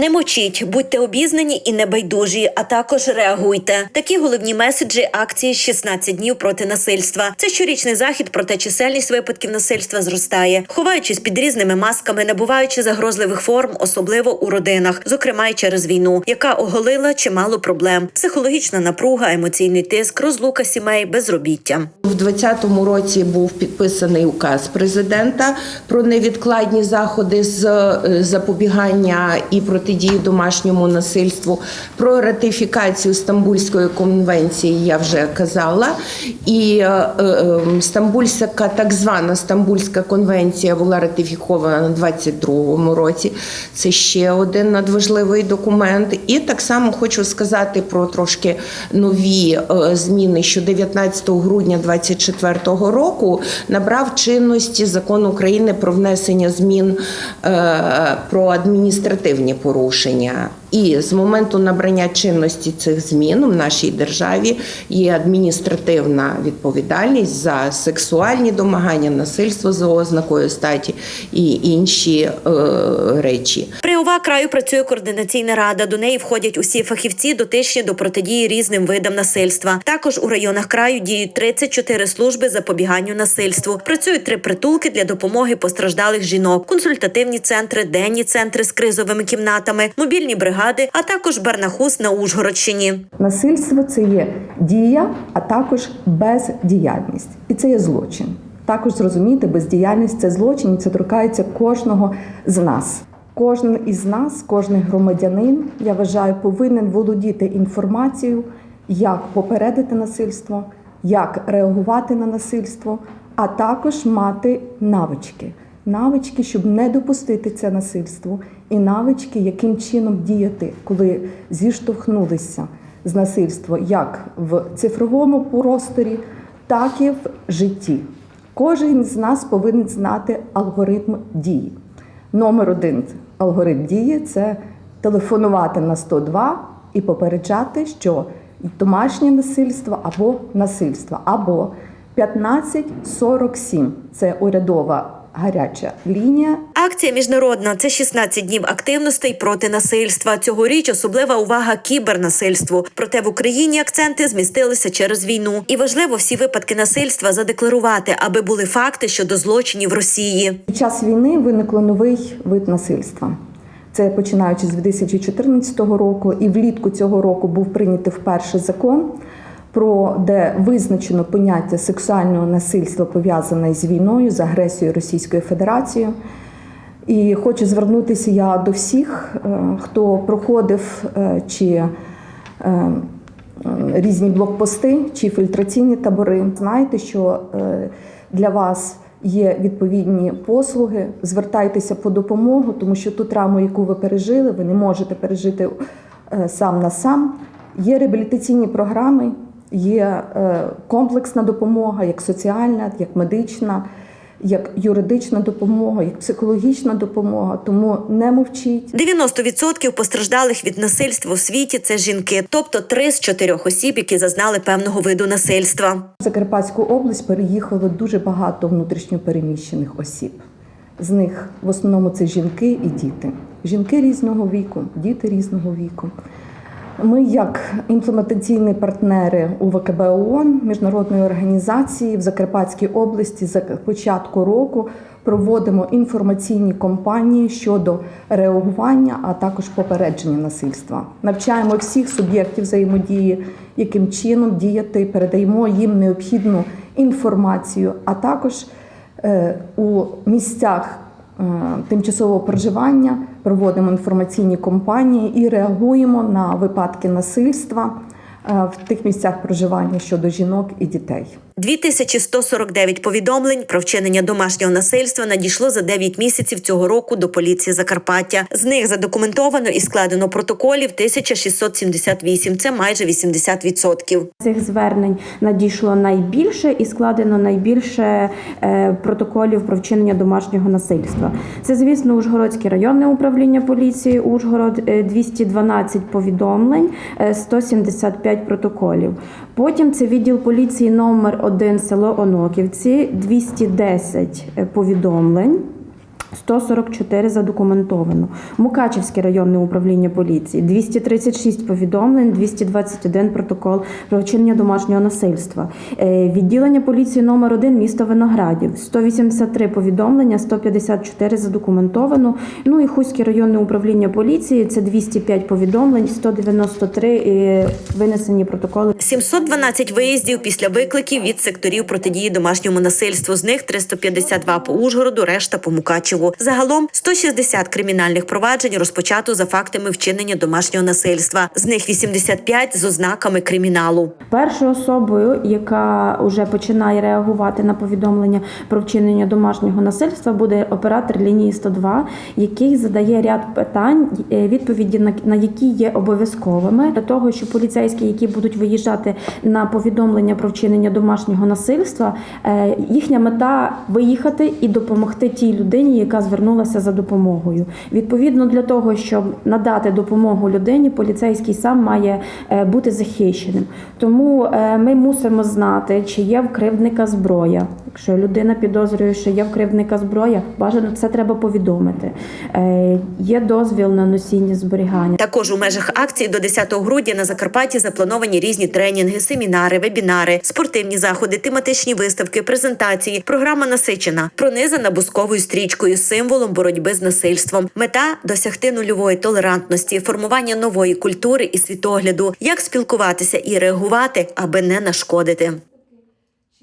Не мовчіть, будьте обізнані і небайдужі, а також реагуйте. Такі головні меседжі акції «16 днів проти насильства. Це щорічний захід, проте чисельність випадків насильства зростає, ховаючись під різними масками, набуваючи загрозливих форм, особливо у родинах, зокрема й через війну, яка оголила чимало проблем: психологічна напруга, емоційний тиск, розлука сімей, безробіття. У 2020 році був підписаний указ президента про невідкладні заходи з е, запобігання і протидії домашньому насильству, про ратифікацію Стамбульської конвенції. Я вже казала. І е, е, Стамбульська, так звана Стамбульська конвенція була ратифікована на 22 році. Це ще один надважливий документ. І так само хочу сказати про трошки нові е, зміни, що 19 грудня 2024 року набрав чинності закон України про внесення змін е, про адміністративні порушення. І з моменту набрання чинності цих змін в нашій державі є адміністративна відповідальність за сексуальні домагання, насильство за ознакою статі і інші е, речі. При ОВА краю працює координаційна рада. До неї входять усі фахівці, дотичні до протидії різним видам насильства. Також у районах краю діють 34 служби запобіганню насильству. Працюють три притулки для допомоги постраждалих жінок, консультативні центри, денні центри з кризовими кімнатами, мобільні бригади, а також Барнахус на Ужгородщині. Насильство це є дія, а також бездіяльність. І це є злочин. Також зрозуміти, бездіяльність це злочин, і це торкається кожного з нас. Кожен із нас, кожен громадянин, я вважаю, повинен володіти інформацією, як попередити насильство, як реагувати на насильство, а також мати навички. Навички, щоб не допустити це насильство, і навички, яким чином діяти, коли зіштовхнулися з насильством як в цифровому просторі, так і в житті. Кожен з нас повинен знати алгоритм дії. Номер один алгоритм дії це телефонувати на 102 і попереджати, що домашнє насильство або насильство, або 1547 це урядова гаряча лінія. Акція міжнародна це 16 днів активностей проти насильства. Цьогоріч особлива увага кібернасильству. Проте в Україні акценти змістилися через війну. І важливо всі випадки насильства задекларувати, аби були факти щодо злочинів Росії. Під час війни виникло новий вид насильства. Це починаючи з 2014 року, і влітку цього року був прийнятий вперше закон, про де визначено поняття сексуального насильства пов'язане з війною, з агресією Російської Федерації. І хочу звернутися я до всіх, е, хто проходив е, чи е, різні блокпости чи фільтраційні табори. Знаєте, що для вас є відповідні послуги. Звертайтеся по допомогу, тому що ту травму, яку ви пережили, ви не можете пережити сам на сам. Є реабілітаційні програми, є комплексна допомога, як соціальна, як медична. Як юридична допомога, як психологічна допомога, тому не мовчіть. 90% постраждалих від насильства у світі це жінки, тобто три з чотирьох осіб, які зазнали певного виду насильства. В Закарпатську область переїхало дуже багато внутрішньопереміщених осіб. З них в основному це жінки і діти. Жінки різного віку, діти різного віку. Ми, як імплементаційні партнери УВКБ ООН, міжнародної організації в Закарпатській області з початку року проводимо інформаційні кампанії щодо реагування, а також попередження насильства. Навчаємо всіх суб'єктів взаємодії, яким чином діяти, передаємо їм необхідну інформацію, а також е, у місцях тимчасового проживання проводимо інформаційні кампанії і реагуємо на випадки насильства е, в тих місцях проживання щодо жінок і дітей. 2149 повідомлень про вчинення домашнього насильства надійшло за 9 місяців цього року до поліції Закарпаття. З них задокументовано і складено протоколів 1678. Це майже 80%. Цих звернень надійшло найбільше і складено найбільше е, протоколів про вчинення домашнього насильства. Це, звісно, Ужгородське районне управління поліції, Ужгород е, 212 повідомлень, е, 175 протоколів. Потім це відділ поліції номер 1 село Оноківці, 210 повідомлень. 144 задокументовано. Мукачівське районне управління поліції 236 повідомлень, 221 протокол про вчинення домашнього насильства. Е, Відділення поліції номер 1 місто Виноградів 183 повідомлення, 154 задокументовано. Ну і Хуське районне управління поліції це 205 повідомлень, 193 е, винесені протоколи 712 виїздів після викликів від секторів протидії домашньому насильству. З них 352 по Ужгороду, решта по Мукачеву. Загалом 160 кримінальних проваджень розпочато за фактами вчинення домашнього насильства. З них 85 з ознаками криміналу. Першою особою, яка вже починає реагувати на повідомлення про вчинення домашнього насильства, буде оператор лінії 102, який задає ряд питань, е, відповіді на, які є обов'язковими для того, щоб поліцейські, які будуть виїжджати на повідомлення про вчинення домашнього насильства, е, їхня мета виїхати і допомогти тій людині, яка звернулася за допомогою. Відповідно для того, щоб надати допомогу людині, поліцейський сам має е, бути захищеним. Тому е, ми мусимо знати, чи є в кривдника зброя. Якщо людина підозрює, що є в кривдника зброя, бажано це треба повідомити. Е, Є дозвіл на носіння зберігання. Також у межах акції до 10 грудня на Закарпатті заплановані різні тренінги, семінари, вебінари, спортивні заходи, тематичні виставки, презентації. Програма насичена, пронизана бусковою стрічкою, символом боротьби з насильством. Мета досягти нульової толерантності, формування нової культури і світогляду, як спілкуватися і реагувати, аби не нашкодити.